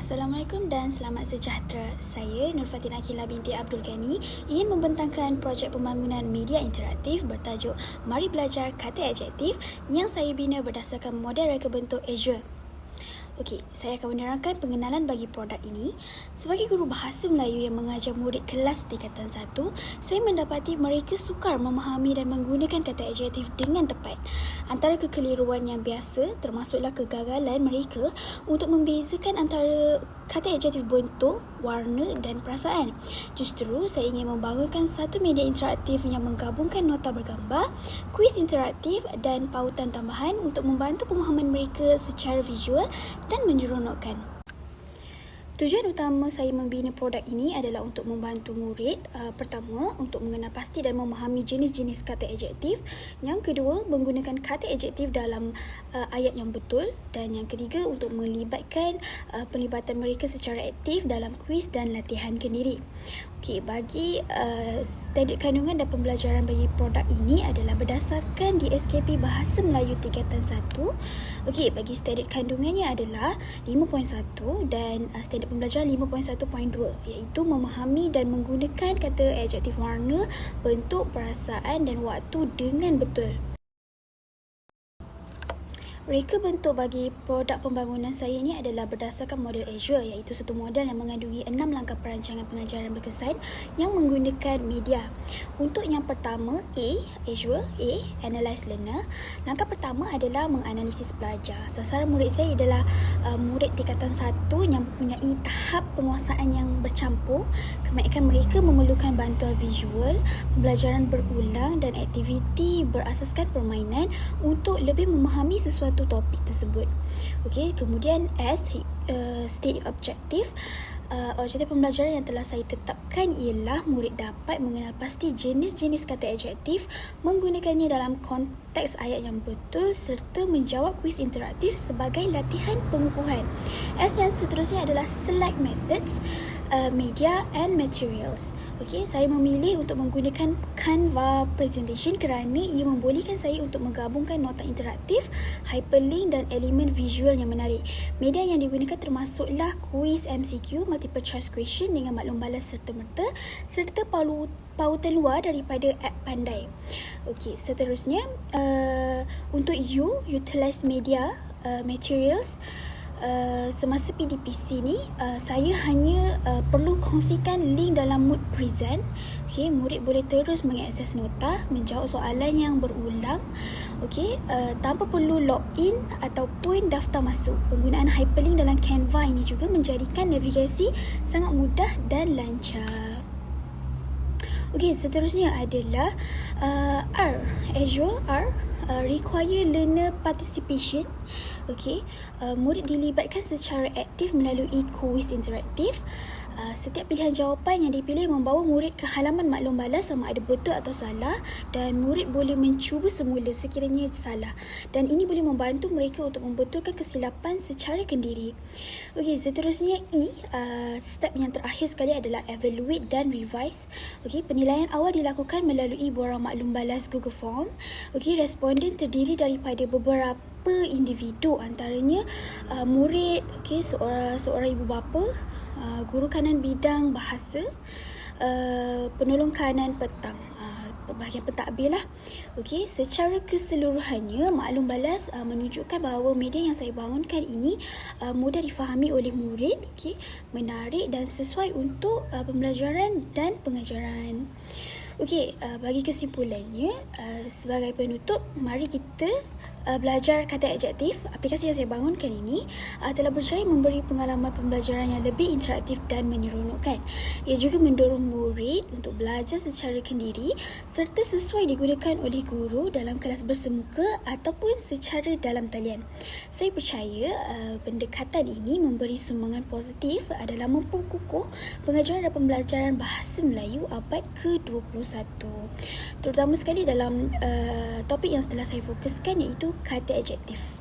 Assalamualaikum dan selamat sejahtera. Saya Nur Fatin Akila binti Abdul Ghani ingin membentangkan projek pembangunan media interaktif bertajuk Mari Belajar Kata Adjektif yang saya bina berdasarkan model reka bentuk Azure. Okey, saya akan menerangkan pengenalan bagi produk ini. Sebagai guru bahasa Melayu yang mengajar murid kelas tingkatan 1, saya mendapati mereka sukar memahami dan menggunakan kata adjektif dengan tepat. Antara kekeliruan yang biasa termasuklah kegagalan mereka untuk membezakan antara kata adjektif bentuk, warna dan perasaan. Justru saya ingin membangunkan satu media interaktif yang menggabungkan nota bergambar, kuis interaktif dan pautan tambahan untuk membantu pemahaman mereka secara visual dan menyeronokkan. Tujuan utama saya membina produk ini adalah untuk membantu murid uh, pertama untuk mengenal pasti dan memahami jenis-jenis kata adjektif. Yang kedua, menggunakan kata adjektif dalam uh, ayat yang betul dan yang ketiga untuk melibatkan uh, pelibatan mereka secara aktif dalam kuis dan latihan kendiri. Okey, bagi uh, standard kandungan dan pembelajaran bagi produk ini adalah berdasarkan di SKP Bahasa Melayu tingkatan 1. Okey, bagi standard kandungannya adalah 5.1 dan uh, standard pembelajaran 5.1.2 iaitu memahami dan menggunakan kata adjektif warna, bentuk, perasaan dan waktu dengan betul. Reka bentuk bagi produk pembangunan saya ini adalah berdasarkan model Azure iaitu satu model yang mengandungi enam langkah perancangan pengajaran berkesan yang menggunakan media. Untuk yang pertama, A, Azure, A, Analyze Learner. Langkah pertama adalah menganalisis pelajar. Sasaran murid saya adalah uh, murid tingkatan satu yang mempunyai tahap penguasaan yang bercampur. Kebanyakan mereka memerlukan bantuan visual, pembelajaran berulang dan aktiviti berasaskan permainan untuk lebih memahami sesuatu satu topik tersebut. Okey, kemudian S uh, state objective uh, objektif pembelajaran yang telah saya tetapkan ialah murid dapat mengenal pasti jenis-jenis kata adjektif menggunakannya dalam konteks ayat yang betul serta menjawab kuis interaktif sebagai latihan pengukuhan. S yang seterusnya adalah select methods uh, media and materials. Okey, saya memilih untuk menggunakan Canva presentation kerana ia membolehkan saya untuk menggabungkan nota interaktif, hyperlink dan elemen visual yang menarik. Media yang digunakan termasuklah kuis MCQ, multiple choice question dengan maklum balas serta merta serta palu pautan luar daripada app pandai. Okey, seterusnya uh, untuk you utilize media uh, materials Uh, semasa PDPC ni uh, saya hanya uh, perlu kongsikan link dalam mood present. Okey murid boleh terus mengakses nota menjawab soalan yang berulang. Okey uh, tanpa perlu login ataupun daftar masuk. Penggunaan hyperlink dalam Canva ini juga menjadikan navigasi sangat mudah dan lancar. Okey seterusnya adalah uh, R Azure R uh, require learner participation. Okay, uh, murid dilibatkan secara aktif melalui quiz interaktif. Uh, setiap pilihan jawapan yang dipilih membawa murid ke halaman maklum balas sama ada betul atau salah dan murid boleh mencuba semula sekiranya salah dan ini boleh membantu mereka untuk membetulkan kesilapan secara kendiri. Okey, seterusnya E, uh, step yang terakhir sekali adalah evaluate dan revise. Okey, penilaian awal dilakukan melalui borang maklum balas Google Form. Okey, responden terdiri daripada beberapa individu antaranya uh, murid, okey, seorang seorang ibu bapa, uh, guru kanan bidang bahasa, uh, penolong kanan petang bahagian pentadbir lah. Okey, secara keseluruhannya maklum balas uh, menunjukkan bahawa media yang saya bangunkan ini uh, mudah difahami oleh murid, okey, menarik dan sesuai untuk uh, pembelajaran dan pengajaran. Okey, uh, bagi kesimpulannya, uh, sebagai penutup, mari kita uh, belajar kata adjektif. Aplikasi yang saya bangunkan ini uh, telah berjaya memberi pengalaman pembelajaran yang lebih interaktif dan menyeronokkan. Ia juga mendorong murid untuk belajar secara kendiri serta sesuai digunakan oleh guru dalam kelas bersemuka ataupun secara dalam talian. Saya percaya uh, pendekatan ini memberi sumbangan positif adalah memperkukuh pengajaran dan pembelajaran bahasa Melayu abad ke-21 terutama sekali dalam uh, topik yang telah saya fokuskan iaitu kata adjektif